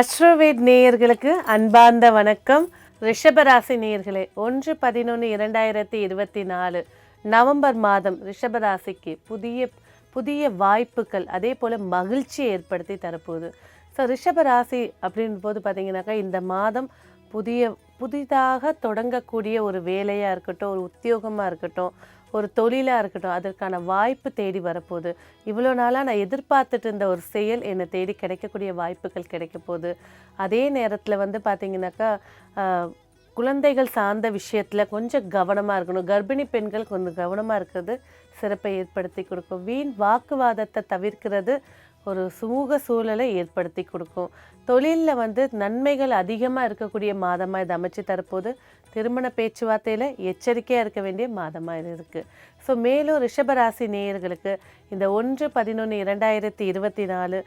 அஸ்ட்ரோவேட் நேயர்களுக்கு அன்பார்ந்த வணக்கம். ரிஷபராசி நேயர்களே ஒன்று பதினொன்று இரண்டாயிரத்தி இருபத்தி நாலு நவம்பர் மாதம் ரிஷபராசிக்கு புதிய புதிய வாய்ப்புகள் அதே போல் மகிழ்ச்சியை ஏற்படுத்தி தரப்போகுது. ஸோ ரிஷபராசி அப்படின் போது பார்த்தீங்கன்னாக்கா இந்த மாதம் புதிய புதிதாக தொடங்கக்கூடிய ஒரு வேலையாக இருக்கட்டும் ஒரு உத்தியோகமாக இருக்கட்டும் ஒரு தொழிலாக இருக்கட்டும் அதற்கான வாய்ப்பு தேடி வரப்போகுது. இவ்வளோ நாளாக நான் எதிர்பார்த்துட்டு இருந்த ஒரு செயல் என்னை தேடி கிடைக்கக்கூடிய வாய்ப்புகள் கிடைக்க போகுது. அதே நேரத்தில் வந்து பார்த்திங்கனாக்கா குழந்தைகள் சார்ந்த விஷயத்தில் கொஞ்சம் கவனமாக இருக்கணும். கர்ப்பிணி பெண்கள் கொஞ்சம் கவனமாக இருக்கிறது சிறப்பை ஏற்படுத்தி கொடுக்கும். வீண் வாக்குவாதத்தை தவிர்க்கிறது ஒரு சுமூக சூழலை ஏற்படுத்தி கொடுக்கும். தொழிலில் வந்து நன்மைகள் அதிகமாக இருக்கக்கூடிய மாதமாக இது அமைச்சு தரப்போது திருமண பேச்சுவார்த்தையில் எச்சரிக்கையாக இருக்க வேண்டிய மாதமாக இது இருக்குது ஸோ மேலும் ரிஷபராசி நேயர்களுக்கு இந்த ஒன்று பதினொன்று இரண்டாயிரத்தி இருபத்தி நாலு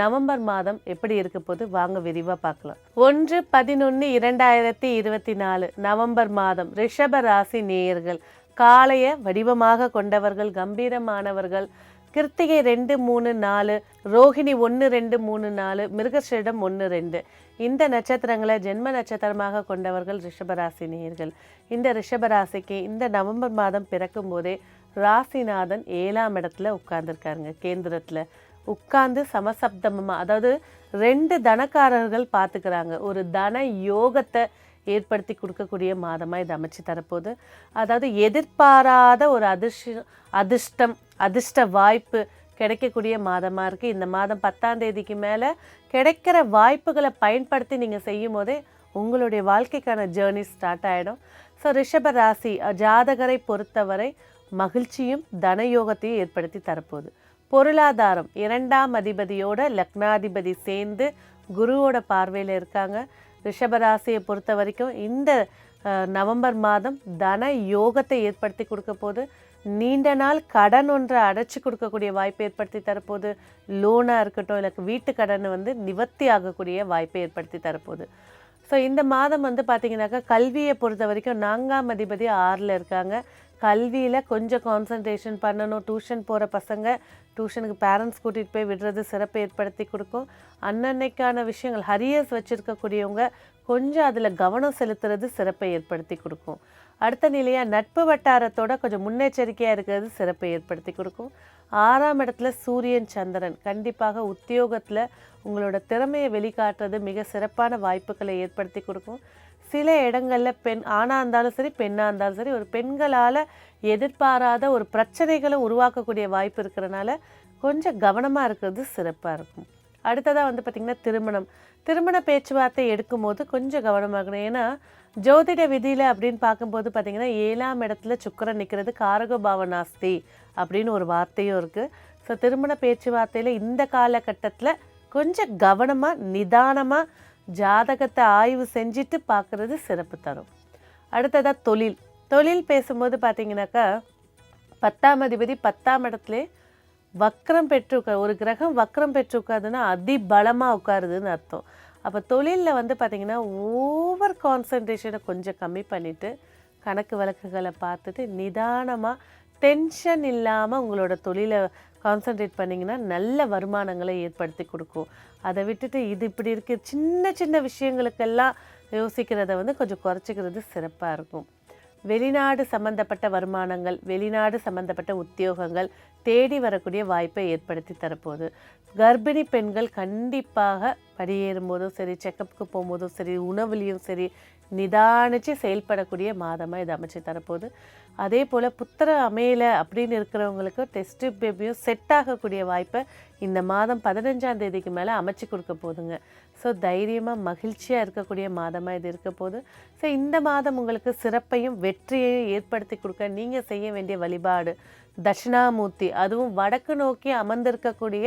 நவம்பர் மாதம் எப்படி இருக்க போது வாங்க விரிவாக பார்க்கலாம். ஒன்று பதினொன்று இரண்டாயிரத்தி இருபத்தி நாலு நவம்பர் மாதம் ரிஷபராசி நேயர்கள் காளைய வடிவமாக கொண்டவர்கள் கம்பீரமானவர்கள் கிருத்திகை ரெண்டு மூணு நாலு ரோஹிணி ஒன்று ரெண்டு மூணு நாலு மிருகஸ்ரீடம் ஒன்று ரெண்டு. இந்த நட்சத்திரங்களை ஜென்ம நட்சத்திரமாக கொண்டவர்கள் ரிஷபராசி நேயர்கள் இந்த ரிஷபராசிக்கு இந்த நவம்பர் மாதம் பிறக்கும் போதே ராசிநாதன் ஏழாம் இடத்துல உட்கார்ந்துருக்காருங்க கேந்திரத்தில். உட்கார்ந்து சமசப்தமமாக அதாவது ரெண்டு தனக்காரர்கள் பார்த்துக்கிறாங்க. ஒரு தன யோகத்தை ஏற்படுத்தி கொடுக்கக்கூடிய மாதமாக இது அமைச்சு தரப்போகுது. அதாவது எதிர்பாராத ஒரு அதிர்ஷ்ட அதிர்ஷ்டம் அதிர்ஷ்ட வாய்ப்பு கிடைக்கக்கூடிய மாதமாக இருக்குது இந்த மாதம் பத்தாம் தேதிக்கு மேலே கிடைக்கிற வாய்ப்புகளை பயன்படுத்தி நீங்கள் செய்யும் போதே உங்களுடைய வாழ்க்கைக்கான ஜேர்னி ஸ்டார்ட் ஆகிடும் ஸோ ரிஷப ராசி ஜாதகரை பொறுத்தவரை மகிழ்ச்சியும் தனயோகத்தையும் ஏற்படுத்தி தரப்போகுது. பொருளாதாரம் இரண்டாம் அதிபதியோட லக்னாதிபதி சேர்ந்து குருவோட பார்வையில் இருக்காங்க. ரிஷபராசியை பொறுத்த வரைக்கும் இந்த நவம்பர் மாதம் தன யோகத்தை ஏற்படுத்தி கொடுக்க போது நீண்ட நாள் கடன் ஒன்றை அடைச்சி கொடுக்கக்கூடிய வாய்ப்பை ஏற்படுத்தி தரப்போது லோனாக இருக்கட்டும் இல்லை வீட்டு கடன் வந்து நிவர்த்தி ஆகக்கூடிய வாய்ப்பை ஏற்படுத்தி தரப்போகுது ஸோ இந்த மாதம் வந்து பார்த்தீங்கன்னாக்கா கல்வியை பொறுத்த வரைக்கும் நான்காம் அதிபதி ஆறில் இருக்காங்க. கல்வியில் கொஞ்சம் கான்சன்ட்ரேஷன் பண்ணணும். டியூஷன் போகிற பசங்க டியூஷனுக்கு பேரண்ட்ஸ் கூட்டிகிட்டு போய் விடுறது சிறப்பை ஏற்படுத்தி கொடுக்கும். அன்னன்னைக்கான விஷயங்கள் ஹரியர்ஸ் வச்சுருக்கக்கூடியவங்க கொஞ்சம் அதில் கவனம் செலுத்துறது சிறப்பை ஏற்படுத்தி கொடுக்கும். அடுத்த நிலையாக நட்பு வட்டாரத்தோட கொஞ்சம் முன்னெச்சரிக்கையாக இருக்கிறது சிறப்பை ஏற்படுத்தி கொடுக்கும். ஆறாம் இடத்துல சூரியன் சந்திரன். கண்டிப்பாக உத்தியோகத்தில் உங்களோட திறமையை வெளிக்காட்டுறது மிக சிறப்பான வாய்ப்புகளை ஏற்படுத்தி கொடுக்கும். சில இடங்களில் பெண் ஆணாக இருந்தாலும் சரி பெண்ணாக இருந்தாலும் சரி ஒரு பெண்களால் எதிர்பாராத ஒரு பிரச்சனைகளை உருவாக்கக்கூடிய வாய்ப்பு இருக்கிறனால கொஞ்சம் கவனமாக இருக்கிறது சிறப்பாக இருக்கும். அடுத்ததாக வந்து பார்த்திங்கன்னா திருமணம். திருமண பேச்சுவார்த்தை எடுக்கும்போது கொஞ்சம் கவனமாக இருக்கணும். ஏன்னா ஜோதிட விதியில் அப்படின்னு பார்க்கும்போது பார்த்திங்கன்னா ஏழாம் இடத்துல சுக்கிரன் நிற்கிறது காரகபாவ நாஸ்தி அப்படின்னு ஒரு வார்த்தையும் இருக்குது ஸோ திருமண பேச்சுவார்த்தையில் இந்த காலகட்டத்தில் கொஞ்சம் கவனமாக நிதானமாக ஜாதகத்தை ஆய்வு செஞ்சுட்டு பார்க்குறது சிறப்பு தரும். அடுத்ததாக தொழில். தொழில் பேசும்போது பார்த்தீங்கன்னாக்கா பத்தாம் அதிபதி பத்தாம் இடத்துலே வக்கரம் பெற்று ஒரு கிரகம் வக்கரம் பெற்று உட்காருதுன்னா அதிபலமாக உட்காருதுன்னு அர்த்தம். அப்போ தொழிலில் வந்து பார்த்திங்கன்னா ஓவர் கான்சன்ட்ரேஷனை கொஞ்சம் கம்மி பண்ணிவிட்டு கணக்கு வழக்குகளை பார்த்துட்டு நிதானமாக டென்ஷன் இல்லாமல் உங்களோட தொழிலை கான்சன்ட்ரேட் பண்ணிங்கன்னா நல்ல வருமானங்களை ஏற்படுத்தி கொடுக்கும். அதை விட்டுட்டு இது இப்படி இருக்க சின்ன சின்ன விஷயங்களுக்கெல்லாம் யோசிக்கிறத வந்து கொஞ்சம் குறைச்சிக்கிறது சிறப்பாக இருக்கும். வெளிநாடு சம்பந்தப்பட்ட வருமானங்கள் வெளிநாடு சம்பந்தப்பட்ட உத்தியோகங்கள் தேடி வரக்கூடிய வாய்ப்பை ஏற்படுத்தி தரப்போகுது. கர்ப்பிணி பெண்கள் கண்டிப்பாக படியேறும் போதும் சரி செக்கப்புக்கு போகும்போதும் சரி உணவுலேயும் சரி நிதானிச்சு செயல்படக்கூடிய மாதமாக இது அமைச்சு தரப்போகுது. அதே போல் புத்திர அமையலை அப்படின்னு இருக்கிறவங்களுக்கு டெஸ்ட் பேபியும் செட் ஆகக்கூடிய வாய்ப்பை இந்த மாதம் பதினஞ்சாம் தேதிக்கு மேலே அமைச்சு கொடுக்க போகுதுங்க. ஸோ தைரியமாக மகிழ்ச்சியாக இருக்கக்கூடிய மாதமாக இது இருக்க போது ஸோ இந்த மாதம் உங்களுக்கு சிறப்பையும் வெற்றியையும் ஏற்படுத்தி கொடுக்க நீங்கள் செய்ய வேண்டிய வழிபாடு தட்சிணாமூர்த்தி அதுவும் வடக்கு நோக்கி அமர்ந்திருக்கக்கூடிய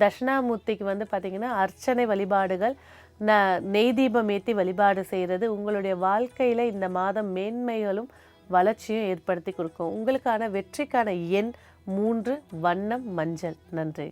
தட்சிணாமூர்த்திக்கு வந்து பார்த்திங்கன்னா அர்ச்சனை வழிபாடுகள் ந நெய் தீபம் ஏற்றி வழிபாடு செய்கிறது உங்களுடைய வாழ்க்கையில் இந்த மாதம் மேன்மைகளும் வளர்ச்சியும் ஏற்படுத்தி கொடுக்கும். உங்களுக்கான வெற்றிக்கான எண் மூன்று வண்ணம் மஞ்சள். நன்றி.